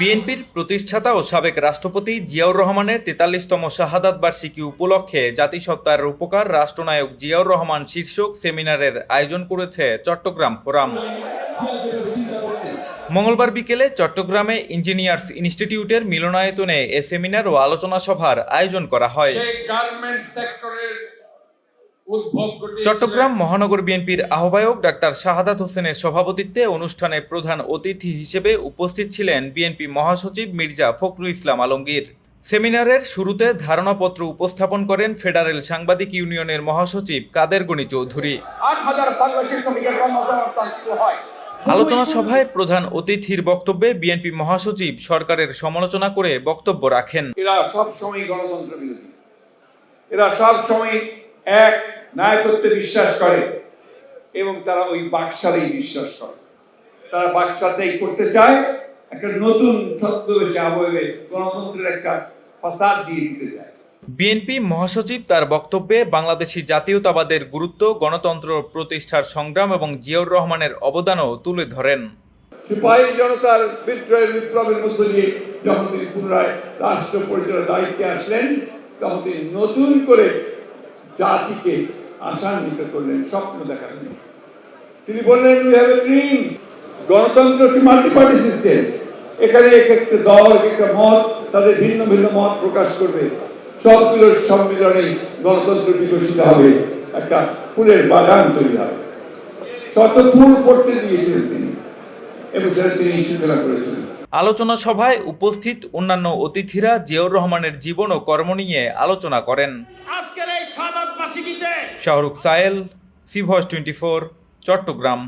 বিএনপির প্রতিষ্ঠাতা ও সাবেক রাষ্ট্রপতি জিয়াউর রহমানের তেতাল্লিশতম শাহাদাত বার্ষিকী উপলক্ষে জাতিসত্তার রূপকার রাষ্ট্রনায়ক জিয়াউর রহমান শীর্ষক সেমিনারের আয়োজন করেছে চট্টগ্রাম ফোরাম মঙ্গলবার বিকেলে চট্টগ্রামে ইঞ্জিনিয়ার্স ইনস্টিটিউটের মিলনায়তনে এ সেমিনার ও আলোচনা সভার আয়োজন করা হয়। চট্টগ্রাম মহানগর বিএনপির আহ্বায়ক ডাক্তার শাহাদাত হোসেনের সভাপতিত্বে অনুষ্ঠানে প্রধান অতিথি হিসেবে উপস্থিত ছিলেন বিএনপি মহাসচিব মির্জা ফখরুল ইসলাম আলমগীর। সেমিনারের শুরুতে ধারণাপত্র উপস্থাপন করেন ফেডারেল সাংবাদিক ইউনিয়নের মহাসচিব কাদের গণি চৌধুরী। আলোচনা সভায় প্রধান অতিথির বক্তব্যে বিএনপি মহাসচিব সরকারের সমালোচনা করে বক্তব্য রাখেন। এরা সব সময় গণতন্ত্র বিরোধী। এরা সব সময় এক নায়কত্বে বিশ্বাস করে এবং তারা ওই বাকশালেই বিশ্বাস করে। তারা বাকশালটাই করতে চায় একটা নতুন ছদ্মবেশে আবহে গণতন্ত্রের একটা ফাসাদ দিয়ে দিতে চায়। বিএনপি মহাসচিব তার বক্তব্যে বাংলাদেশি জাতীয়তাবাদের গুরুত্ব গণতন্ত্র প্রতিষ্ঠার সংগ্রাম এবং জিয়াউর রহমানের অবদানও তুলে ধরেন। সিপাহী জনতার বিদ্রোহের বিপ্লবের মধ্য দিয়ে যখন তিনি পুনরায় রাষ্ট্র পরিচালনার দায়িত্বে আসলেন তখন তিনি নতুন করে জাতিকে আশান্বিত করলেন, স্বপ্ন দেখালেন। তিনি বললেন উই হ্যাভ এ ড্রিম গণতন্ত্র একটি মাল্টি পার্টি সিস্টেম এখানে এক একটা দল, এক একটা মত, তাদের ভিন্ন ভিন্ন মত প্রকাশ করবে। সবগুলোর সম্মিলনেই গণতন্ত্র বিকশিত হবে। একটা ফুলের বাগান তৈরি হবে। শত ফুল পড়তে দিয়েছিলেন তিনি। এবং সেটা তিনি সূচনা করেছিলেন। আলোচনা সভায় উপস্থিত অন্যান্য অতিথিরা জিয়াউর রহমানের জীবন ও কর্ম নিয়ে আলোচনা করেন। শাহরুখ সায়েল সিভস টোয়েন্টি ফোর চট্টগ্রাম।